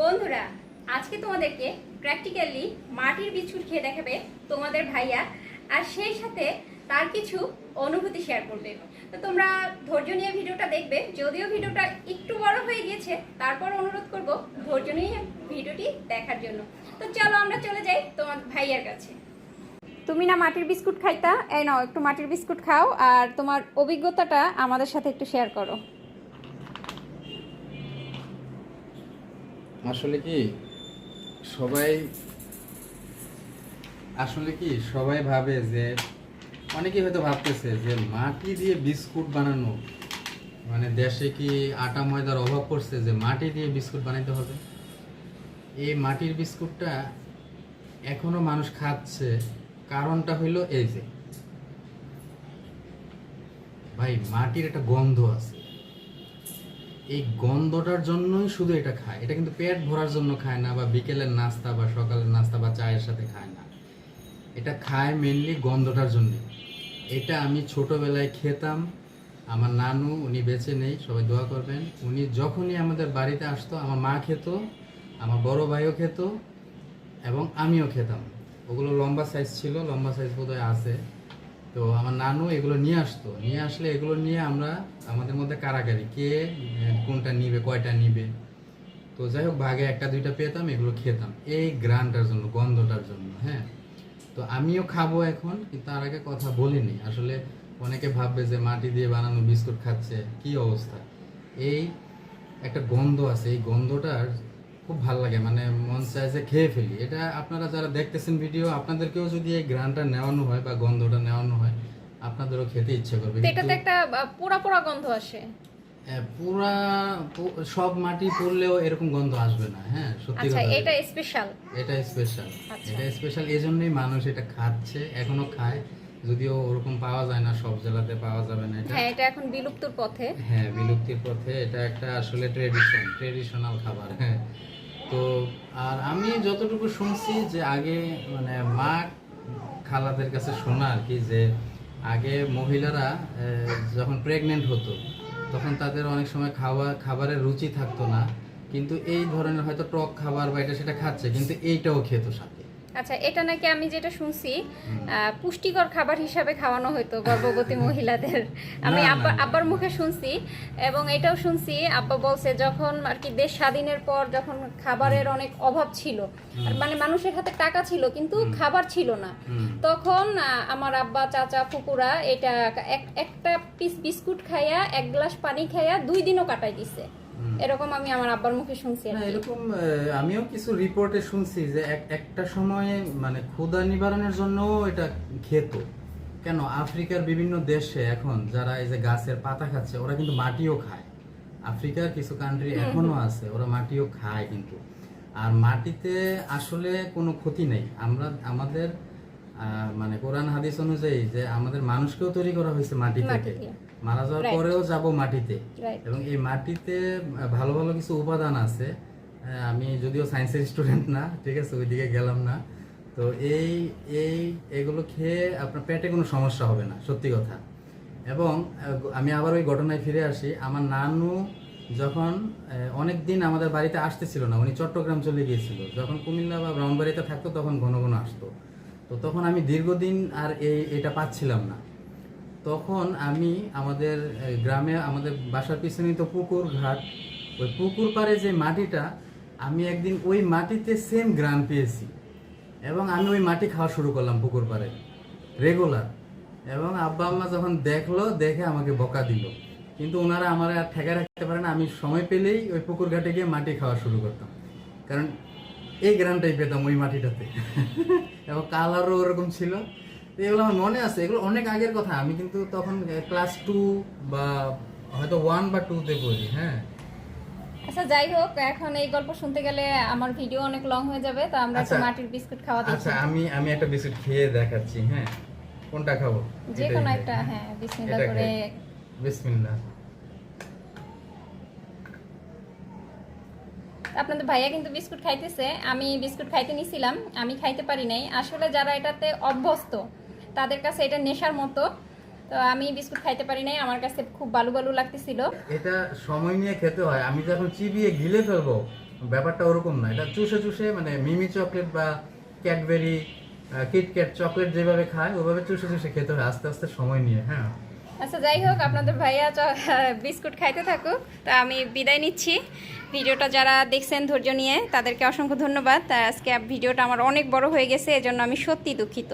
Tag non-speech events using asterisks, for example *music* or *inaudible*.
বন্ধুরা, আজকে তোমাদেরকে প্র্যাকটিক্যালি মাটির বিস্কুট খেয়ে দেখাবে তোমাদের ভাইয়া আর সেই সাথে তার কিছু অনুভূতি শেয়ার করবে। তো তোমরা ধৈর্য নিয়ে ভিডিওটা দেখবে, যদিও ভিডিওটা একটু বড় হয়ে গিয়েছে, তারপর অনুরোধ করব ধৈর্য নিয়ে ভিডিওটি দেখার জন্য। তো চলো আমরা চলে যাই তোমার ভাইয়ার কাছে। তুমি না মাটির বিস্কুট খাইতা? এই নাও, একটু মাটির বিস্কুট খাও আর তোমার অভিজ্ঞতাটা আমাদের সাথে একটু শেয়ার করো। আসলে কি সবাই, আসলে কি সবাই ভাবে যে, অনেকেই হয়তো ভাবতেছে যে মাটি দিয়ে বিস্কুট বানানো মানে দেশে কি আটা ময়দার অভাব পড়ছে যে মাটি দিয়ে বিস্কুট বানাইতে হবে? এই মাটির বিস্কুটটা এখনও মানুষ খাচ্ছে, কারণটা হইল এই যে, ভাই মাটির একটা গন্ধ আছে। এই গন্ধটার জন্যই শুধু এটা খায়। এটা কিন্তু পেট ভরার জন্য খায় না বা বিকেলের নাস্তা বা সকালের নাস্তা বা চায়ের সাথে খায় না। এটা খায় মেনলি গন্ধটার জন্য। এটা আমি ছোটবেলায় খেতাম। আমার নানু, উনি বেঁচে নেই, সবাই দোয়া করবেন। উনি যখনই আমাদের বাড়িতে আসতো, আমার মা খেত, আমার বড় ভাইও খেত এবং আমিও খেতাম। ওগুলো লম্বা সাইজ ছিল, লম্বা সাইজ বোধহয় আছে। তো আমার নানু এগুলো নিয়ে আসতো। নিয়ে আসলে এগুলো নিয়ে আমরা আমাদের মধ্যে কারাকারি কে কোনটা নিবে, কয়টা নিবে। তো যাই হোক, ভাগে একটা, দুইটা পেতাম, এগুলো খেতাম। এই গ্রানটার জন্য, গন্ধটার জন্য হ্যাঁ। তো আমিও খাব এখন, কিন্তু তার আগে কথা বলিনি। আসলে অনেকে ভাববে যে মাটি দিয়ে বানানো বিস্কুট খাচ্ছে, কি অবস্থা? এই একটা গন্ধ আছে, এই গন্ধটার খুব ভালো লাগে মানে মন চায় যে খেয়ে ফেলি। এটা আপনারা যারা দেখতেছেন ভিডিও আপনাদেরকেও যদি এই গ্রানটা নেওয়ানো হয় বা গন্ধটা নেওয়ানো হয় আপনাদেরও খেতে ইচ্ছে করবে। এটাতে একটা পোড়া পোড়া গন্ধ আসে। পুরা সব মাটি পড়লেও এরকম গন্ধ আসবে না হ্যাঁ সত্যি আচ্ছা এটা স্পেশাল এটা স্পেশাল আচ্ছা। এটা স্পেশাল জন্যই মানুষ এটা খাচ্ছে এখনও খায়। যদিও ওরকম পাওয়া যায় না সব জেলাতে পাওয়া যাবে না এটা। হ্যাঁ এটা এখন বিলুপ্তর পথে। হ্যাঁ বিলুপ্তির পথে এটা একটা আসলে ট্রেডিশন ট্রেডিশনাল খাবার হ্যাঁ। তো আর আমি যতটুকু শুনছি যে আগে মানে মা খালাদের কাছে শোনা আর কি যে আগে মহিলারা যখন প্রেগনেন্ট হতো, তখন তাদের অনেক সময় খাওয়া, খাবারের রুচি থাকতো না। কিন্তু এই ধরনের হয়তো টক খাবার বা এটা সেটা খাচ্ছে, কিন্তু এইটাও খেত সাথে। আচ্ছা এটা নাকি আমি যেটা শুনছি পুষ্টিকর খাবার হিসাবে খাওয়ানো হতো গর্ভবতী *laughs* মহিলাদের। আমি আব্বা আব্বার মুখে শুনছি এবং এটাও শুনছি আব্বা বলছে যখন আর কি দেশ স্বাধীনের পর যখন খাবারের অনেক অভাব ছিল আর মানে মানুষের হাতে টাকা ছিল কিন্তু খাবার ছিল না। তখন আমার আব্বা চাচা ফুপুরা এটা এক- একটা পিস বিস্কুট খাইয়া এক গ্লাস পানি খাইয়া দুই দিনও কাটাই দিছে। এরকম আমি আমার আব্বার মুখে শুনছি এরকম আমিও কিছু রিপোর্টে শুনছি যে একটা সময়ে মানে ক্ষুধা নিবারণের জন্য এটা খেত কেন? আফ্রিকার বিভিন্ন দেশে এখন যারা এই যে গাছের পাতা খাচ্ছে ওরা কিন্তু মাটিও খায়। আফ্রিকার কিছু কান্ট্রি এখনও আছে ওরা মাটিও খায় কিন্তু। আর মাটিতে আসলে কোনো ক্ষতি নেই। আমরা আমাদের আহ, মানে কোরআন হাদিস অনুযায়ী যে আমাদের মানুষকেও তৈরি করা হয়েছে মাটি থেকে। মারা যাওয়ার পরেও যাব মাটিতে। এবং এই মাটিতে ভালো ভালো কিছু উপাদান আছে। আমি যদিও সায়েন্সের স্টুডেন্ট না ঠিক আছে ওইদিকে গেলাম না। তো এই এই এগুলো খেয়ে আপনার পেটে কোনো সমস্যা হবে না সত্যি কথা। এবং আমি আবার ওই ঘটনায় ফিরে আসি আমার নানু যখন অনেক দিন আমাদের বাড়িতে আসতেছিল না উনি চট্টগ্রাম চলে গিয়েছিল। যখন কুমিল্লা বা ব্রাহ্মণবাড়িতে থাকতো তখন ঘন ঘন আসতো। তো তখন আমি দীর্ঘদিন আর এই এটা পাচ্ছিলাম না। তখন আমি আমাদের গ্রামে আমাদের বাসার পিছনেই তো পুকুর ঘাট। ওই পুকুর পাড়ে যে মাটিটা, আমি একদিন ওই মাটিতে সেম গ্রাম পেয়েছি। এবং আমি ওই মাটি খাওয়া শুরু করলাম পুকুর পাড়ে রেগুলার এবং আব্বা আম্মা যখন দেখল, দেখে আমাকে বকা দিল। কিন্তু ওনারা আমার আর ঠেকা রাখতে পারে না, আমি সময় পেলেই ওই পুকুর ঘাটে গিয়ে মাটি খাওয়া শুরু করতাম। কারণ এই গ্রামটাই পেতাম ওই মাটিটাতে। *laughs* এবং কালারও ওরকম ছিল। এগুলো আমার মনে আছে এগুলো অনেক আগের কথা। আমি কিন্তু তখন ক্লাস টু বা হয়তো ওয়ান বা টুতে পড়ি হ্যাঁ। আচ্ছা যাই হোক এখন এই গল্প শুনতে গেলে আমার ভিডিও অনেক লং হয়ে যাবে তো আমরা একটু আচ্ছা। মাটির বিস্কুট খাওয়া দিচ্ছি আচ্ছা আমি আমি একটা বিস্কুট খেয়ে দেখাচ্ছি হ্যাঁ। কোনটা খাব? যে কোনো একটা হ্যাঁ। বিসমিল্লাহ করে। বিসমিল্লাহ। আপনাদের ভাইয়া কিন্তু বিস্কুট খাইতেছে আমি বিস্কুট খাইতে নিছিলাম আমি খাইতে পারি নাই। আসলে যারা এটাতে অভ্যস্ত তাদের কাছে এটা নেশার মতো। তো আমি বিস্কুট খাইতে পারি নাই আমার কাছে খুব বালু বালু লাগতেছিল। এটা সময় নিয়ে খেতে হয়। আমি যখন চিবিয়ে গিলে ফেলব ব্যাপারটা ওরকম না। এটা চুষে চুষে মানে মিমি চকলেট বা ক্যাডবেরি কিটক্যাট চকলেট যেভাবে খায় ওভাবে চুষে চুষে খেতে হয় আস্তে আস্তে সময় নিয়ে হ্যাঁ। আচ্ছা যাই হোক আপনাদের ভাইয়া বিস্কুট খাইতে থাকুক। তা আমি বিদায় নিচ্ছি। ভিডিওটা যারা দেখছেন ধৈর্য নিয়ে তাদেরকে অসংখ্য ধন্যবাদ। আজকে ভিডিওটা আমার অনেক বড় হয়ে গেছে এজন্য আমি সত্যি দুঃখিত।